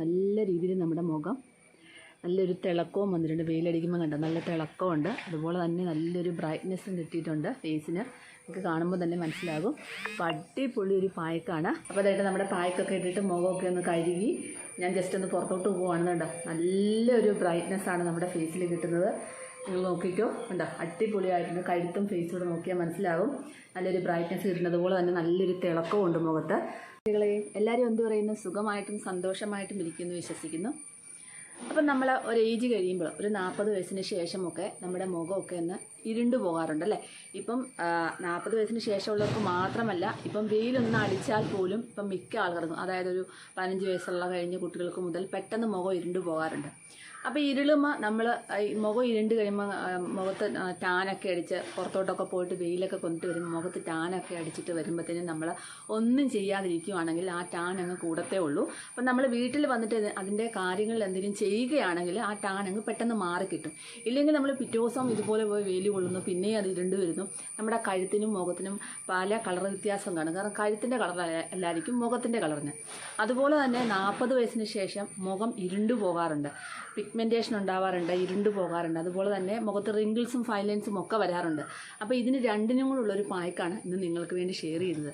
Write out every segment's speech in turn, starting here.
നല്ല രീതിയിൽ നമ്മുടെ മുഖം നല്ലൊരു തിളക്കവും വന്നിട്ടുണ്ട്. വെയിലടിക്കുമ്പോൾ കണ്ടോ? നല്ല തിളക്കമുണ്ട് അതുപോലെ തന്നെ നല്ലൊരു ബ്രൈറ്റ്നെസ്സും കിട്ടിയിട്ടുണ്ട് ഫേസിന് നമുക്ക് കാണുമ്പോൾ തന്നെ മനസ്സിലാകും. അടിപൊളി ഒരു പായക്കാണ്. അപ്പോൾ അതായിട്ട് നമ്മുടെ പായക്കൊക്കെ ഇട്ടിട്ട് മുഖമൊക്കെ ഒന്ന് കഴുകി ഞാൻ ജസ്റ്റ് ഒന്ന് പുറത്തോട്ട് പോകുവാണെന്നുണ്ടോ നല്ലൊരു ബ്രൈറ്റ്നെസ്സാണ് നമ്മുടെ ഫേസിൽ കിട്ടുന്നത്. നിങ്ങൾ നോക്കിക്കോ. ഉണ്ടോ അടിപൊളിയായിട്ടുണ്ട്. കഴുത്തും ഫേസും കൂടെ നോക്കിയാൽ മനസ്സിലാകും. നല്ലൊരു ബ്രൈറ്റ്നെസ് കിട്ടുന്നത്. അതുപോലെ തന്നെ നല്ലൊരു തിളക്കമുണ്ട് മുഖത്ത്. കുട്ടികളെ എല്ലാവരും എന്ത് പറയുന്നു? സുഖമായിട്ടും സന്തോഷമായിട്ടും ഇരിക്കുന്നു വിശ്വസിക്കുന്നു. അപ്പം നമ്മൾ ഒരു ഏജ് കഴിയുമ്പോൾ ഒരു നാൽപ്പത് വയസ്സിന് ശേഷമൊക്കെ നമ്മുടെ മുഖമൊക്കെ ഒന്ന് ഇരുണ്ടു പോകാറുണ്ട് അല്ലേ? ഇപ്പം നാൽപ്പത് വയസ്സിന് ശേഷമുള്ളവർക്ക് മാത്രമല്ല ഇപ്പം വെയിലൊന്ന് അടിച്ചാൽ പോലും ഇപ്പം മിക്ക ആൾക്കാർക്കും അതായത് ഒരു പതിനഞ്ച് വയസ്സുള്ള കഴിഞ്ഞ കുട്ടികൾക്ക് മുതൽ പെട്ടെന്ന് മുഖം ഇരുണ്ടു പോകാറുണ്ട്. അപ്പോൾ ഇരുളുമ്പോൾ നമ്മൾ മുഖം ഇരുണ്ട് കഴിയുമ്പോൾ മുഖത്ത് ടാനൊക്കെ അടിച്ച് പുറത്തോട്ടൊക്കെ പോയിട്ട് വെയിലൊക്കെ കൊണ്ടിട്ട് വരുമ്പോൾ മുഖത്ത് ടാനൊക്കെ അടിച്ചിട്ട് വരുമ്പോഴത്തേനും നമ്മൾ ഒന്നും ചെയ്യാതിരിക്കുകയാണെങ്കിൽ ആ ടാൻ അങ്ങ് കൂടത്തേ ഉള്ളൂ. അപ്പം നമ്മൾ വീട്ടിൽ വന്നിട്ട് അതിന്റെ കാര്യങ്ങൾ എന്തെങ്കിലും ചെയ്യുകയാണെങ്കിൽ ആ ടാൻ അങ്ങ് പെട്ടെന്ന് മാറിക്കിട്ടും ഇല്ലെങ്കിൽ നമ്മൾ പിറ്റേ ദിവസം ഇതുപോലെ പോയി വെയിൽ കൊള്ളുന്നു പിന്നെയും അത് ഇരുണ്ട് വരുന്നു. നമ്മുടെ കഴുത്തിനും മുഖത്തിനും പല കളർ വ്യത്യാസം കാണും. കാരണം കഴുത്തിന്റെ കളർ അല്ലായിരിക്കും മുഖത്തിന്റെ കളറിന്. അതുപോലെ തന്നെ നാൽപ്പത് വയസ്സിന് ശേഷം മുഖം ഇരുണ്ടു പോകാറുണ്ട്. പിഗ്മെന്റേഷൻ ഉണ്ടാവാറുണ്ട് ഇരുണ്ടു പോകാറുണ്ട്. അതുപോലെ തന്നെ മുഖത്ത് റിങ്കിൾസും ഫൈലൻസും ഒക്കെ വരാറുണ്ട്. അപ്പോൾ ഇതിന് രണ്ടിനും കൂടെ ഒരു പായ്ക്കാണ് ഇന്ന് നിങ്ങൾക്ക് വേണ്ടി ഷെയർ ചെയ്തത്.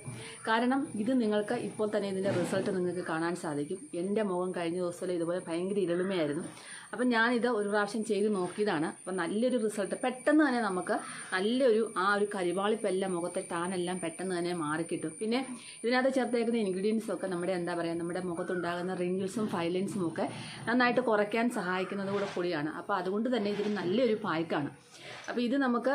കാരണം ഇത് നിങ്ങൾക്ക് ഇപ്പോൾ തന്നെ ഇതിന്റെ റിസൾട്ട് നിങ്ങൾക്ക് കാണാൻ സാധിക്കും. എന്റെ മുഖം കഴിഞ്ഞ ദിവസത്തിൽ ഇതുപോലെ ഭയങ്കര ഇരുളുമയായിരുന്നു. അപ്പം ഞാനിത് ഒരു പ്രാവശ്യം ചെയ്ത് നോക്കിയതാണ്. അപ്പം നല്ലൊരു റിസൾട്ട് പെട്ടെന്ന് തന്നെ നമുക്ക് നല്ലൊരു ആ ഒരു കരിവാളിപ്പെല്ലാം മുഖത്തെ ടാനെല്ലാം പെട്ടെന്ന് തന്നെ മാറിക്കിട്ടും. പിന്നെ ഇതിനകത്ത് ചേർത്തേക്കുന്ന ഇൻഗ്രീഡിയൻസും ഒക്കെ നമ്മുടെ എന്താ പറയുക നമ്മുടെ മുഖത്തുണ്ടാകുന്ന റിങ്കിൾസും ഫൈലൻസും ഒക്കെ നന്നായിട്ട് കുറയ്ക്കാൻ സഹായിക്കുന്നത് കൂടെ അപ്പോൾ അതുകൊണ്ട് തന്നെ ഇതൊരു നല്ലൊരു പായ്ക്കാണ്. അപ്പോൾ ഇത് നമുക്ക്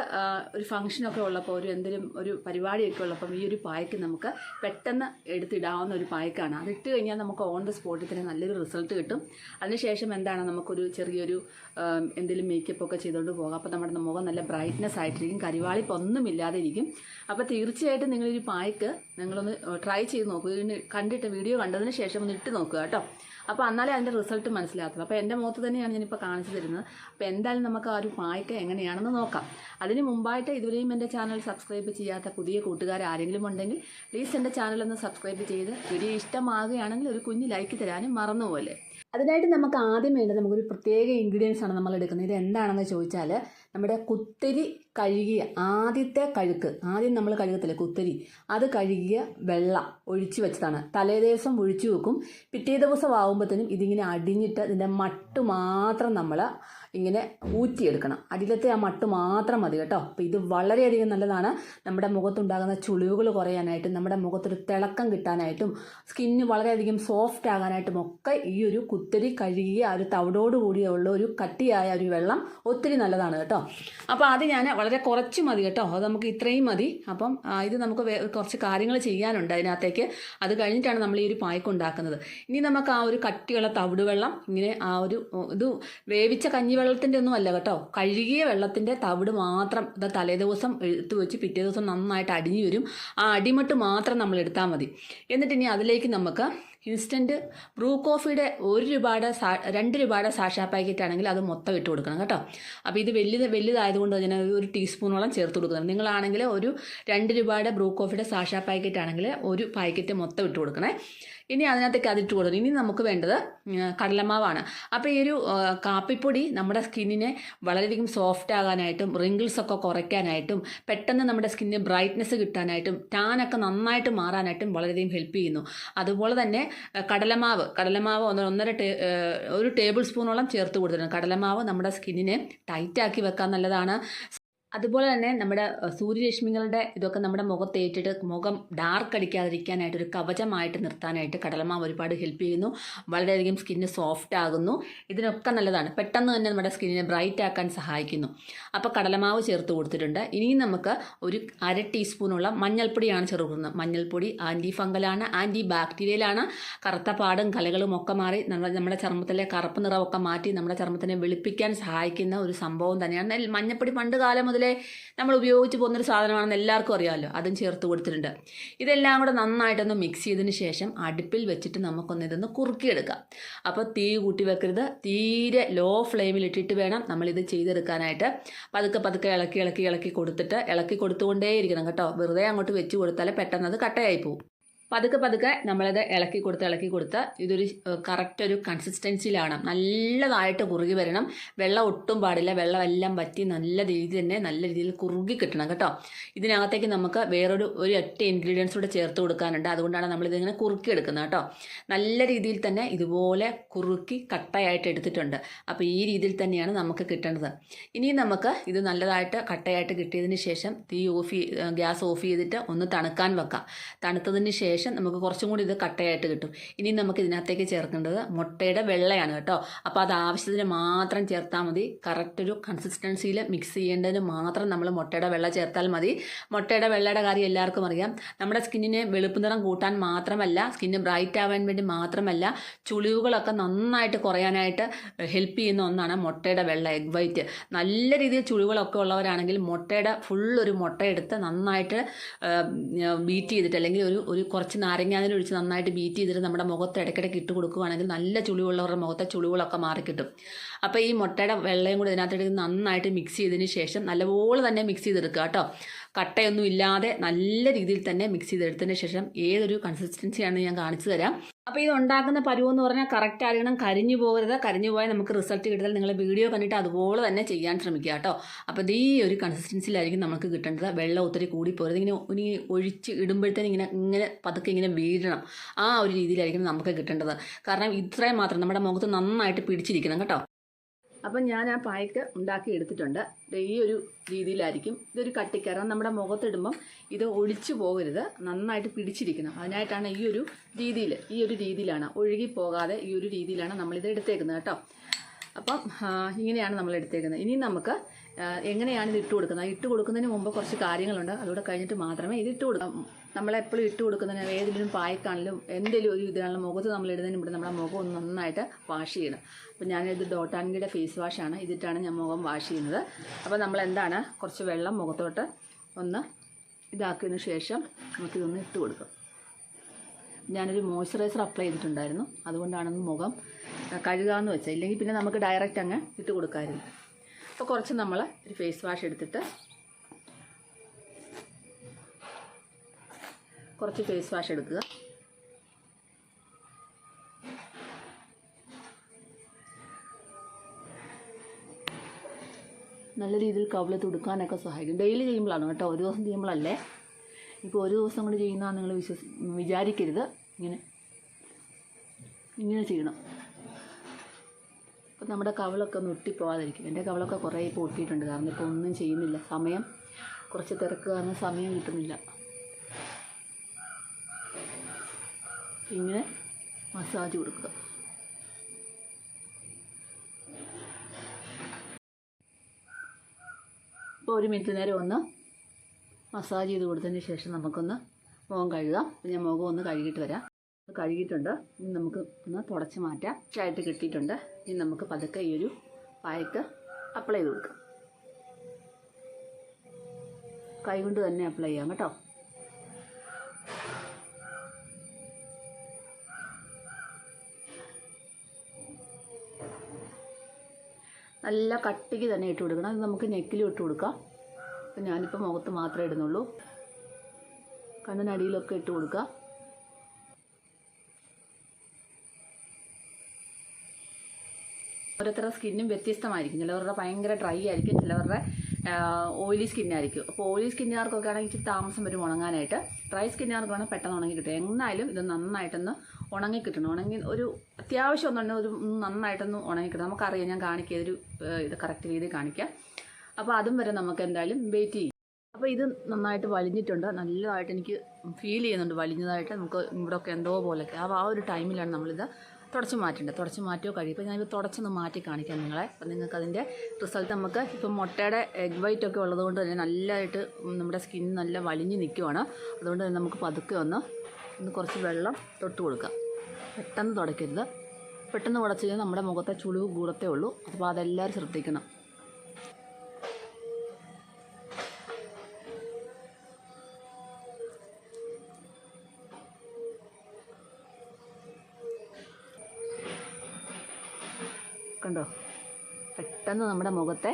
ഒരു ഫംഗ്ഷനൊക്കെ ഉള്ളപ്പോൾ ഒരു എന്തെങ്കിലും ഒരു പരിപാടിയൊക്കെ ഉള്ളപ്പം ഈ ഒരു പായ്ക്ക് നമുക്ക് പെട്ടെന്ന് എടുത്തിടാവുന്ന ഒരു പായ്ക്കാണ്. അത് ഇട്ട് കഴിഞ്ഞാൽ നമുക്ക് ഓൺ ദ സ്പോട്ടിൽ തന്നെ നല്ലൊരു റിസൾട്ട് കിട്ടും. അതിനുശേഷം എന്താണ് നമുക്കൊരു ചെറിയൊരു എന്തെങ്കിലും മേക്കപ്പ് ഒക്കെ ചെയ്തുകൊണ്ട് പോകാം. അപ്പോൾ നമ്മുടെ മുഖം നല്ല ബ്രൈറ്റ്നെസ് ആയിട്ടിരിക്കും. കരിവാളിപ്പ് ഒന്നും ഇല്ലാതെ ഇരിക്കും അപ്പോൾ തീർച്ചയായിട്ടും നിങ്ങളൊരു പായ്ക്ക് നിങ്ങളൊന്ന് ട്രൈ ചെയ്ത് നോക്കുക ഇതിന് കണ്ടിട്ട് വീഡിയോ കണ്ടതിന് ശേഷം ഒന്ന് ഇട്ട് നോക്കുക കേട്ടോ. അപ്പോൾ എന്നാലേ അതിന്റെ റിസൾട്ട് മനസ്സിലാകത്തുള്ളൂ. അപ്പോൾ എന്റെ മുഖത്ത് തന്നെയാണ് ഞാനിപ്പോൾ കാണിച്ചു തരുന്നത്. അപ്പോൾ എന്തായാലും നമുക്ക് ആ ഒരു പായ്ക്ക് എങ്ങനെയാണെന്ന് നോക്കാം അതിന് മുമ്പായിട്ട് ഇതുവരെയും എന്റെ ചാനൽ സബ്സ്ക്രൈബ് ചെയ്യാത്ത പുതിയ കൂട്ടുകാർ ആരെങ്കിലും ഉണ്ടെങ്കിൽ പ്ലീസ് എന്റെ ചാനൽ ഒന്ന് സബ്സ്ക്രൈബ് ചെയ്ത് വീഡിയോ ഇഷ്ടമാകുകയാണെങ്കിൽ ഒരു കുഞ്ഞ് ലൈക്ക് തരാനും മറന്നുപോലെ അതിനായിട്ട് നമുക്ക് ആദ്യം വേണ്ടത് നമുക്കൊരു പ്രത്യേക ഇൻഗ്രീഡിയൻസ് ആണ് നമ്മൾ എടുക്കുന്നത് ഇത് എന്താണെന്ന് ചോദിച്ചാൽ നമ്മുടെ കുത്തരി കഴുകിയ ആദ്യത്തെ കഴുക്ക് ആദ്യം നമ്മൾ കഴുകത്തില്ലേ കുത്തരി അത് കഴുകിയ വെള്ളം ഒഴിച്ചു വെച്ചതാണ്. തലേ ദിവസം ഒഴിച്ചു വെക്കും. പിറ്റേ ദിവസം ആകുമ്പോഴത്തേനും ഇതിങ്ങനെ അടിഞ്ഞിട്ട് ഇതിന്റെ മട്ട് മാത്രം നമ്മൾ ഇങ്ങനെ ഊറ്റിയെടുക്കണം. അടിയിലത്തെ ആ മട്ട് മാത്രം മതി കേട്ടോ. അപ്പോൾ ഇത് വളരെയധികം നല്ലതാണ്. നമ്മുടെ മുഖത്തുണ്ടാകുന്ന ചുളിവുകൾ കുറയാനായിട്ടും നമ്മുടെ മുഖത്തൊരു തിളക്കം കിട്ടാനായിട്ടും സ്കിന്ന് വളരെയധികം സോഫ്റ്റ് ആകാനായിട്ടും ഒക്കെ ഈ ഒരു കുത്തരി കഴുകിയ ആ ഒരു തവിടോട് കൂടിയുള്ള ഒരു കട്ടിയായ ഒരു വെള്ളം ഒത്തിരി നല്ലതാണ് കേട്ടോ. അപ്പോൾ അത് ഞാൻ വളരെ കുറച്ച് മതി കേട്ടോ. അത് നമുക്ക് ഇത്രയും മതി. അപ്പം ഇത് നമുക്ക് കുറച്ച് കാര്യങ്ങൾ ചെയ്യാനുണ്ട് അതിനകത്തേക്ക്. അത് കഴിഞ്ഞിട്ടാണ് നമ്മൾ ഈ ഒരു പായ്ക്ക് ഉണ്ടാക്കുന്നത്. ഇനി നമുക്ക് ആ ഒരു കട്ടിയുള്ള തവിട് വെള്ളം ഇങ്ങനെ ആ ഒരു ഇത് വേവിച്ച കഞ്ഞിവെള്ളത്തിന്റെ ഒന്നും അല്ല കേട്ടോ. കഴുകിയ വെള്ളത്തിന്റെ തവിട് മാത്രം ഇത് തലേ ദിവസം എടുത്തു വെച്ച് പിറ്റേ ദിവസം നന്നായിട്ട് അടിഞ്ഞു വരും. ആ അടിമട്ട് മാത്രം നമ്മൾ എടുത്താൽ മതി. എന്നിട്ട് ഇനി അതിലേക്ക് നമുക്ക് ഇൻസ്റ്റന്റ് ബ്രൂ കോഫിയുടെ ഒരു രൂപയുടെ സാ രണ്ട് രൂപയുടെ സാഷാ പാക്കറ്റ് ആണെങ്കിൽ അത് മൊത്തം ഇട്ട് കൊടുക്കണം കേട്ടോ. അപ്പോൾ ഇത് വലിയ വലുതായതുകൊണ്ട് ഞാൻ ഒരു ടീസ്പൂണോളം ചേർത്ത് കൊടുക്കുന്നത് നിങ്ങളാണെങ്കിൽ ഒരു രണ്ട് രൂപയുടെ ബ്രൂ കോഫിയുടെ സാഷാ പാക്കറ്റ് ആണെങ്കിൽ ഒരു പാക്കറ്റ് മൊത്തം ഇട്ട് കൊടുക്കണേ. ഇനി അതിനകത്തേക്ക് അതിട്ട് കൊടുക്കും ഇനി നമുക്ക് വേണ്ടത് കടലമാവാണ്. അപ്പോൾ ഈ ഒരു കാപ്പിപ്പൊടി നമ്മുടെ സ്കിന്നിനെ വളരെയധികം സോഫ്റ്റ് ആകാനായിട്ടും റിങ്കിൾസ് ഒക്കെ കുറയ്ക്കാനായിട്ടും പെട്ടെന്ന് നമ്മുടെ സ്കിന്നിന് ബ്രൈറ്റ്നെസ് കിട്ടാനായിട്ടും ടാനൊക്കെ നന്നായിട്ട് മാറാനായിട്ടും വളരെയധികം ഹെൽപ്പ് ചെയ്യുന്നു. അതുപോലെ തന്നെ കടലമാവ്. കടലമാവ് ഒന്ന് ഒന്നര ടേ ഒരു ടേബിൾ സ്പൂണോളം ചേർത്ത് കൊടുത്തിട്ടുണ്ട്. കടലമാവ് നമ്മുടെ സ്കിന്നിനെ ടൈറ്റാക്കി വെക്കാൻ നല്ലതാണ്. അതുപോലെ തന്നെ നമ്മുടെ സൂര്യരശ്മികളുടെ ഇതൊക്കെ നമ്മുടെ മുഖത്ത് ഏറ്റിട്ട് മുഖം ഡാർക്ക് അടിക്കാതിരിക്കാനായിട്ട് ഒരു കവചമായിട്ട് നിർത്താനായിട്ട് കടലമാവ് ഒരുപാട് ഹെൽപ്പ് ചെയ്യുന്നു. വളരെയധികം സ്കിന്ന് സോഫ്റ്റ് ആകുന്നു. ഇതിനൊക്കെ നല്ലതാണ്. പെട്ടെന്ന് തന്നെ നമ്മുടെ സ്കിന്നിനെ ബ്രൈറ്റ് ആക്കാൻ സഹായിക്കുന്നു. അപ്പോൾ കടലമാവ് ചേർത്ത് കൊടുത്തിട്ടുണ്ട്. ഇനിയും നമുക്ക് ഒരു അര ടീസ്പൂണുള്ള മഞ്ഞൾപ്പൊടിയാണ് ചേർക്കുന്നത്. മഞ്ഞൾപ്പൊടി ആന്റി ഫംഗലാണ് ആന്റി ബാക്ടീരിയലാണ് കറുത്ത പാടും കലകളും ഒക്കെ മാറി നമ്മുടെ നമ്മുടെ ചർമ്മത്തിലെ കറുപ്പ് നിറമൊക്കെ മാറ്റി നമ്മുടെ ചർമ്മത്തിനെ വെളുപ്പിക്കാൻ സഹായിക്കുന്ന ഒരു സംഭവം തന്നെയാണ്. മഞ്ഞൾപ്പൊടി പണ്ട് കാലം മുതലേ നമ്മൾ ഉപയോഗിച്ച് പോകുന്നൊരു സാധനമാണെന്ന് എല്ലാവർക്കും അറിയാമല്ലോ. അതും ചേർത്ത് കൊടുത്തിട്ടുണ്ട്. ഇതെല്ലാം കൂടെ നന്നായിട്ടൊന്ന് മിക്സ് ചെയ്തതിന് ശേഷം അടുപ്പിൽ വെച്ചിട്ട് നമുക്കൊന്ന് ഇതൊന്ന് കുറുക്കിയെടുക്കാം. അപ്പോൾ തീ കൂട്ടി വെക്കരുത്. തീരെ ലോ ഫ്ലെയിമിൽ ഇട്ടിട്ട് വേണം നമ്മളിത് ചെയ്തെടുക്കാനായിട്ട്. പതുക്കെ പതുക്കെ ഇളക്കി ഇളക്കി ഇളക്കി കൊടുത്തിട്ട് ഇളക്കി കൊടുത്തുകൊണ്ടേയിരിക്കണം കേട്ടോ. വെറുതെ അങ്ങോട്ട് വെച്ച് കൊടുത്താൽ പെട്ടെന്ന് അത് കട്ടയായി പോകും പതുക്കെ പതുക്കെ നമ്മളത് ഇളക്കി കൊടുത്ത് ഇളക്കി കൊടുത്ത് ഇതൊരു കറക്റ്റ് ഒരു കൺസിസ്റ്റൻസിയിലാണ് നല്ലതായിട്ട് കുറുകി വരണം. വെള്ളം ഒട്ടും പാടില്ല. വെള്ളമെല്ലാം വറ്റി നല്ല രീതിയിൽ തന്നെ നല്ല രീതിയിൽ കുറുകി കിട്ടണം കേട്ടോ. ഇതിനകത്തേക്ക് നമുക്ക് വേറൊരു ഒരു ഒറ്റ ഇൻഗ്രീഡിയൻസ് കൂടെ ചേർത്ത് കൊടുക്കാനുണ്ട്. അതുകൊണ്ടാണ് നമ്മളിതിങ്ങനെ കുറുക്കി എടുക്കുന്നത് കേട്ടോ. നല്ല രീതിയിൽ തന്നെ ഇതുപോലെ കുറുക്കി കട്ടയായിട്ട് എടുത്തിട്ടുണ്ട്. അപ്പോൾ ഈ രീതിയിൽ തന്നെയാണ് നമുക്ക് കിട്ടേണ്ടത്. ഇനി നമുക്ക് ഇത് നല്ലതായിട്ട് കട്ടയായിട്ട് കിട്ടിയതിന് ശേഷം തീ ഓഫ് ഗ്യാസ് ഓഫ് ചെയ്തിട്ട് ഒന്ന് തണുക്കാൻ വെക്കാം. തണുത്തതിന് ശേഷം നമുക്ക് കുറച്ചും കൂടി ഇത് കട്ടയായിട്ട് കിട്ടും. ഇനി നമുക്ക് ഇതിനകത്തേക്ക് ചേർക്കേണ്ടത് മുട്ടയുടെ വെള്ളയാണ് കേട്ടോ. അപ്പോൾ അത് ആവശ്യത്തിന് മാത്രം ചേർത്താൽ മതി. കറക്റ്റ് ഒരു കൺസിസ്റ്റൻസിയിൽ മിക്സ് ചെയ്യേണ്ടതിന് മാത്രം നമ്മൾ മുട്ടയുടെ വെള്ള ചേർത്താൽ മതി. മുട്ടയുടെ വെള്ളയുടെ കാര്യം എല്ലാവർക്കും അറിയാം. നമ്മുടെ സ്കിന്നിന് വെളുപ്പ് നിറം കൂട്ടാൻ മാത്രമല്ല സ്കിന്ന് ബ്രൈറ്റ് ആവാൻ വേണ്ടി മാത്രമല്ല ചുളിവുകളൊക്കെ നന്നായിട്ട് കുറയാനായിട്ട് ഹെൽപ്പ് ചെയ്യുന്ന ഒന്നാണ് മുട്ടയുടെ വെള്ള എഗ് വൈറ്റ് നല്ല രീതിയിൽ ചുളിവുകളൊക്കെ ഉള്ളവരാണെങ്കിൽ മുട്ടയുടെ ഫുൾ ഒരു മുട്ട എടുത്ത് നന്നായിട്ട് ബീറ്റ് ചെയ്തിട്ട് അല്ലെങ്കിൽ ഒരു ഒരു കുറച്ച് നാരങ്ങാതിൽ ഒഴിച്ച് നന്നായിട്ട് ബീറ്റ് ചെയ്തിട്ട് നമ്മുടെ മുഖത്ത് ഇടയ്ക്കിടയ്ക്ക് ഇട്ട് കൊടുക്കുകയാണെങ്കിൽ നല്ല ചുളിവുള്ളവരുടെ മുഖത്തെ ചുളിവുകളൊക്കെ മാറിക്കിട്ടും. അപ്പോൾ ഈ മുട്ടയുടെ വെള്ളയും കൂടി ഇതിനകത്ത് നന്നായിട്ട് മിക്സ് ചെയ്തതിന് ശേഷം നല്ലപോലെ തന്നെ മിക്സ് ചെയ്തെടുക്കുക കേട്ടോ. കട്ടയൊന്നും ഇല്ലാതെ നല്ല രീതിയിൽ തന്നെ മിക്സ് ചെയ്തെടുത്തതിന് ശേഷം ഏതൊരു കൺസിസ്റ്റൻസിയാണ് ഞാൻ കാണിച്ചു തരാം. അപ്പോൾ ഇത് ഉണ്ടാക്കുന്ന പരുവം എന്ന് പറഞ്ഞാൽ കറക്റ്റ് ആയിരിക്കണം കരിഞ്ഞു പോകരുത്. കരിഞ്ഞു പോയാൽ നമുക്ക് റിസൾട്ട് കിട്ടിയാൽ നിങ്ങൾ വീഡിയോ കണ്ടിട്ട് അതുപോലെ തന്നെ ചെയ്യാൻ ശ്രമിക്കുക കേട്ടോ. അപ്പോൾ ഈ ഒരു കൺസിസ്റ്റൻസിയിലായിരിക്കും നമുക്ക് കിട്ടേണ്ടത്. വെള്ളം ഒത്തിരി കൂടി പോരുത്. ഇങ്ങനെ ഇനി ഒഴിച്ച് ഇടുമ്പോഴത്തേനും ഇങ്ങനെ ഇങ്ങനെ പതുക്കെ ഇങ്ങനെ വീഴണം. ആ ഒരു രീതിയിലായിരിക്കും നമുക്ക് കിട്ടേണ്ടത്. കാരണം ഇത്രയും മാത്രം നമ്മുടെ മുഖത്ത് നന്നായിട്ട് പിടിച്ചിരിക്കണം കേട്ടോ. അപ്പം ഞാൻ ആ പായ്ക്ക് ഉണ്ടാക്കി എടുത്തിട്ടുണ്ട്. ഈ ഒരു രീതിയിലായിരിക്കും. ഇതൊരു കട്ടിക്കാരണം നമ്മുടെ മുഖത്തിടുമ്പം ഇത് ഒളിച്ചു പോകരുത്. നന്നായിട്ട് പിടിച്ചിരിക്കണം. അതിനായിട്ടാണ് ഈ ഒരു രീതിയിൽ ഈ ഒരു രീതിയിലാണ്. ഒഴുകി പോകാതെ ഈ ഒരു രീതിയിലാണ് നമ്മളിത് എടുത്തേക്കുന്നത് കേട്ടോ. അപ്പം ഇങ്ങനെയാണ് നമ്മൾ എടുത്തേക്കുന്നത് ഇനി നമുക്ക് എങ്ങനെയാണ് ഇത് ഇട്ട് കൊടുക്കുന്നത്? ഇട്ട് കൊടുക്കുന്നതിന് മുമ്പ് കുറച്ച് കാര്യങ്ങളുണ്ട്. അതുകൂടെ കഴിഞ്ഞിട്ട് മാത്രമേ ഇത് ഇട്ട് കൊടുക്കാം. നമ്മളെപ്പോഴും ഇട്ട് കൊടുക്കുന്നതിന് ഏതെങ്കിലും പായക്കാണെങ്കിലും എന്തെങ്കിലും ഒരു ഇതിനാണെങ്കിലും മുഖത്ത് നമ്മൾ ഇടുന്നതിന് ഇവിടെ നമ്മുടെ മുഖം ഒന്ന് നന്നായിട്ട് വാഷ് ചെയ്യണം. അപ്പോൾ ഞാനിത് ഡോട്ടാൻഗിയുടെ ഫേസ് വാഷാണ് ഇതിട്ടാണ് ഞാൻ മുഖം വാഷ് ചെയ്യുന്നത്. അപ്പോൾ നമ്മൾ എന്താണ് കുറച്ച് വെള്ളം മുഖത്തോട്ട് ഒന്ന് ഇതാക്കിയതിന് ശേഷം നമുക്കിതൊന്ന് ഇട്ട് കൊടുക്കാം. ഞാനൊരു മോയ്സ്ചറൈസർ അപ്ലൈ ചെയ്തിട്ടുണ്ടായിരുന്നു. അതുകൊണ്ടാണ് മുഖം കഴുകാമെന്ന് വെച്ചാൽ ഇല്ലെങ്കിൽ പിന്നെ നമുക്ക് ഡയറക്റ്റ് അങ്ങ് ഇട്ട് കൊടുക്കാമായിരുന്നു. അപ്പോൾ കുറച്ച് നമ്മൾ ഒരു ഫേസ് വാഷ് എടുത്തിട്ട് കുറച്ച് ഫേസ് വാഷ് എടുക്കുക. നല്ല രീതിയിൽ കവിളത്ത് തുടുക്കാനൊക്കെ സഹായിക്കും. ഡെയിലി ചെയ്യുമ്പോഴാണ് കേട്ടോ. ഒരു ദിവസം ചെയ്യുമ്പോഴല്ലേ ഇപ്പോൾ ഒരു ദിവസം കൂടി ചെയ്യുന്നതാണ് നിങ്ങൾ വിശ്വസി വിചാരിക്കരുത്. ഇങ്ങനെ ഇങ്ങനെ ചെയ്യണം. അപ്പം നമ്മുടെ കവളൊക്കെ ഒന്ന് ഒട്ടിപ്പോവാതിരിക്കും. എന്റെ കവളൊക്കെ കുറേ ഇപ്പോൾ ഒട്ടിയിട്ടുണ്ട് കാരണം ഇപ്പോൾ ഒന്നും ചെയ്യുന്നില്ല. സമയം കുറച്ച് തിരക്ക് കാരണം സമയം കിട്ടുന്നില്ല. ഇങ്ങനെ മസാജ് കൊടുക്കുക. ഇപ്പോൾ ഒരു മിനിറ്റ് നേരം ഒന്ന് മസാജ് ചെയ്ത് കൊടുത്തതിന് ശേഷം നമുക്കൊന്ന് മുഖം കഴുകാം. ഞാൻ മുഖം ഒന്ന് കഴുകിയിട്ട് വരാം. കഴുകിയിട്ടുണ്ട്. നമുക്ക് ഒന്ന് തുടച്ച് മാറ്റാം. ആയിട്ട് കിട്ടിയിട്ടുണ്ട്. ഇനി നമുക്ക് പതുക്കെ ഈ ഒരു പായ്ക്ക് അപ്ലൈ ചെയ്ത് കൊടുക്കാം. കൈ കൊണ്ട് തന്നെ അപ്ലൈ ചെയ്യാം കേട്ടോ. നല്ല കട്ടിക്ക് തന്നെ ഇട്ട് കൊടുക്കണം. അത് നമുക്ക് നെക്കിലും ഇട്ട് കൊടുക്കാം. അപ്പം ഞാനിപ്പോൾ മുഖത്ത് മാത്രമേ ഇടുന്നുള്ളൂ. കണ്ണിനടിയിലൊക്കെ ഇട്ട് കൊടുക്കുക ഓരോരുത്തരുടെ സ്കിന്നും വ്യത്യസ്തമായിരിക്കും. ചിലവരുടെ ഭയങ്കര ഡ്രൈ ആയിരിക്കും ചിലവരുടെ ഓയിലി സ്കിന്നായിരിക്കും അപ്പോൾ ഓയിലി സ്കിന്നുകാർക്കൊക്കെ ആണെങ്കിൽ ഇച്ചിരി താമസം വരും ഉണങ്ങാനായിട്ട്. ഡ്രൈ സ്കിന്നുകാർക്കാണ് പെട്ടെന്ന് ഉണങ്ങി കിട്ടും. എന്നാലും ഇത് നന്നായിട്ടൊന്ന് ഉണങ്ങി കിട്ടണം. ഉണങ്ങി ഒരു അത്യാവശ്യം ഒന്നുണ്ടെങ്കിൽ ഒരു നന്നായിട്ടൊന്ന് ഉണങ്ങി കിട്ടണം. നമുക്കറിയാം ഞാൻ കാണിക്കുക ഒരു ഇത് കറക്റ്റ് രീതിയിൽ കാണിക്കാം അപ്പോൾ അതും വരെ നമുക്ക് എന്തായാലും വെയിറ്റ് ചെയ്യും. അപ്പോൾ ഇത് നന്നായിട്ട് വലിഞ്ഞിട്ടുണ്ട്. നല്ലതായിട്ട് എനിക്ക് ഫീൽ ചെയ്യുന്നുണ്ട് വലിഞ്ഞതായിട്ട്. നമുക്ക് ഇവിടെയൊക്കെ എന്തോ പോലെയൊക്കെ. അപ്പോൾ ആ ഒരു ടൈമിലാണ് നമ്മളിത് തുടച്ച് മാറ്റേണ്ടത് തുടച്ച് മാറ്റിയോ കഴിയും ഇപ്പോൾ ഞാനിത് തുടച്ചൊന്ന് മാറ്റി കാണിക്കാം നിങ്ങളെ. അപ്പോൾ നിങ്ങൾക്ക് അതിന്റെ റിസൾട്ട് നമുക്ക് ഇപ്പം മുട്ടയുടെ എഗ് വൈറ്റ് ഒക്കെ ഉള്ളതുകൊണ്ട് തന്നെ നല്ലതായിട്ട് നമ്മുടെ സ്കിൻ നല്ല വലിഞ്ഞ് നിൽക്കുവാണ് അതുകൊണ്ട് തന്നെ നമുക്ക് പതുക്കെ ഒന്ന് ഒന്ന് കുറച്ച് വെള്ളം തൊട്ട് കൊടുക്കാം. പെട്ടെന്ന് തുടയ്ക്കരുത്. പെട്ടെന്ന് തുടച്ച് കഴിഞ്ഞാൽ നമ്മുടെ മുഖത്തെ ചുളിവ് കൂടത്തേ ഉള്ളൂ. അപ്പോൾ അതെല്ലാവരും ശ്രദ്ധിക്കണം. കണ്ടോ? പെട്ടെന്ന് നമ്മുടെ മുഖത്തെ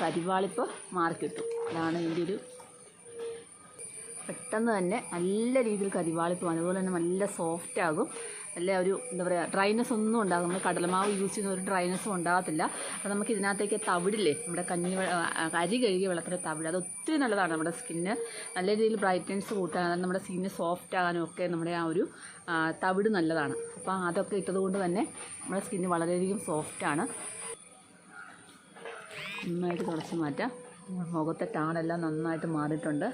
കരിവാളിപ്പ് മാറിക്കിട്ടും അതാണ് ഇതിന്റെ ഒരു പെട്ടെന്ന് തന്നെ നല്ല രീതിയിൽ കരിവാളിപ്പ് അതുപോലെ തന്നെ നല്ല സോഫ്റ്റ് ആകും. നല്ല ഒരു എന്താ പറയുക ഡ്രൈനസ് ഒന്നും ഉണ്ടാകും. നമ്മൾ കടലമാവ് യൂസ് ചെയ്യുന്ന ഒരു ഡ്രൈനസ്സും ഉണ്ടാകത്തില്ല. അപ്പോൾ നമുക്ക് ഇതിനകത്തേക്ക് തവിടില്ലേ നമ്മുടെ കഞ്ഞി അരി കഴുകിയ വെള്ളത്തിന്റെ തവിട്. അത് ഒത്തിരി നല്ലതാണ് നമ്മുടെ സ്കിന്ന് നല്ല രീതിയിൽ ബ്രൈറ്റ്നസ് കൂട്ടാൻ നമ്മുടെ സ്കിന്ന് സോഫ്റ്റ് ആകാനും ഒക്കെ നമ്മുടെ ആ ഒരു തവിട് നല്ലതാണ്. അപ്പോൾ അതൊക്കെ ഇട്ടതുകൊണ്ട് തന്നെ നമ്മുടെ സ്കിന്ന് വളരെയധികം സോഫ്റ്റാണ് നന്നായിട്ട് തുടച്ച് മാറ്റാം. മുഖത്തെ ടാണെല്ലാം നന്നായിട്ട് മാറിയിട്ടുണ്ട്.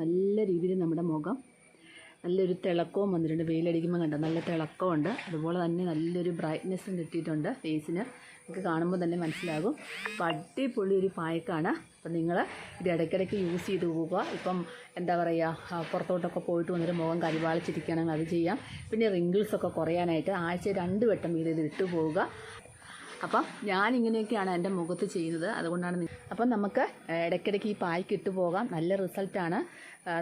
നല്ല രീതിയിൽ നമ്മുടെ മുഖം നല്ലൊരു തിളക്കവും വന്നിട്ടുണ്ട്. വെയിലടിക്കുമ്പോൾ കണ്ടോ? നല്ല തിളക്കമുണ്ട് അതുപോലെ തന്നെ നല്ലൊരു ബ്രൈറ്റ്നെസ്സും കിട്ടിയിട്ടുണ്ട് ഫേസിന് നമുക്ക് കാണുമ്പോൾ തന്നെ മനസ്സിലാകും. അപ്പോൾ അടിപൊളി ഒരു പായക്കാണ്. അപ്പം നിങ്ങൾ ഇത് ഇടയ്ക്കിടയ്ക്ക് യൂസ് ചെയ്ത് പോവുക. ഇപ്പം എന്താ പറയുക പുറത്തോട്ടൊക്കെ പോയിട്ട് വന്നിട്ട് മുഖം കരിവാളിച്ചിരിക്കുകയാണെങ്കിൽ അത് ചെയ്യാം. പിന്നെ റിങ്കിൾസൊക്കെ കുറയാനായിട്ട് ആഴ്ച രണ്ട് വട്ടം വീതം ഇത് ഇട്ട് പോവുക. അപ്പം ഞാനിങ്ങനെയൊക്കെയാണ് എന്റെ മുഖത്ത് ചെയ്യുന്നത്. അതുകൊണ്ടാണ് അപ്പം നമുക്ക് ഇടയ്ക്കിടയ്ക്ക് ഈ പായ്ക്ക് ഇട്ട് പോകാം. നല്ല റിസൾട്ടാണ്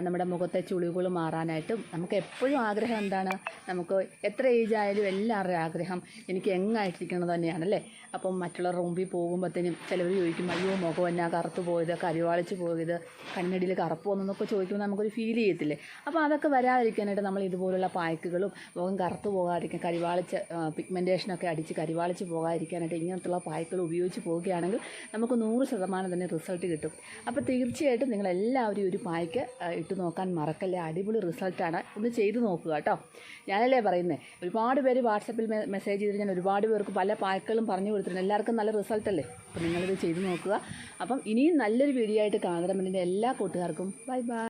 നമ്മുടെ മുഖത്തെ ചുളിവുകൾ മാറാനായിട്ടും നമുക്ക് എപ്പോഴും ആഗ്രഹം എന്താണ്? നമുക്ക് എത്ര ഏജ് ആയാലും എല്ലാവരുടെയും ആഗ്രഹം എനിക്ക് എങ്ങായിട്ടിരിക്കണം തന്നെയാണല്ലേ അപ്പം മറ്റുള്ള റൂമിൽ പോകുമ്പോഴത്തേനും ചിലവർ ചോദിക്കും അയ്യോ മുഖം എന്നാ കറുത്ത് പോയത്? കരിവാളിച്ച് പോയത്? കണ്ണടിയിൽ കറുപ്പ് വന്നെന്നൊക്കെ ചോദിക്കുമ്പോൾ നമുക്കൊരു ഫീൽ ചെയ്യത്തില്ലേ? അപ്പോൾ അതൊക്കെ വരാതിരിക്കാനായിട്ട് നമ്മൾ ഇതുപോലുള്ള പായ്ക്കുകളും മുഖം കറുത്ത് പോകാതിരിക്കാൻ കരിവാളിച്ച് പിഗ്മെന്റേഷനൊക്കെ അടിച്ച് കരിവാളിച്ച് പോകാതിരിക്കാനായിട്ട് ഇങ്ങനത്തുള്ള പായ്ക്കുകൾ ഉപയോഗിച്ച് പോവുകയാണെങ്കിൽ നമുക്ക് നൂറ് ശതമാനം തന്നെ റിസൾട്ട് കിട്ടും. അപ്പോൾ തീർച്ചയായിട്ടും നിങ്ങളെല്ലാവരും ഒരു പായ്ക്ക് ഇട്ട് നോക്കാൻ മറക്കല്ലേ? അടിപൊളി റിസൾട്ടാണ് ഒന്ന് ചെയ്ത് നോക്കുക കേട്ടോ. ഞാനല്ലേ പറയുന്നത് ഒരുപാട് പേര് വാട്സപ്പിൽ മെസ്സേജ് ചെയ്തിട്ട് ഞാൻ ഒരുപാട് പേർക്ക് പല പാക്കുകളും പറഞ്ഞു കൊടുത്തിട്ടുണ്ട്. എല്ലാവർക്കും നല്ല റിസൾട്ടല്ലേ അപ്പോൾ നിങ്ങളിത് ചെയ്ത് നോക്കുക. അപ്പം ഇനിയും നല്ലൊരു വീഡിയോ ആയിട്ട് കാണണമെങ്കിൽ എല്ലാ കൂട്ടുകാർക്കും. Bye bye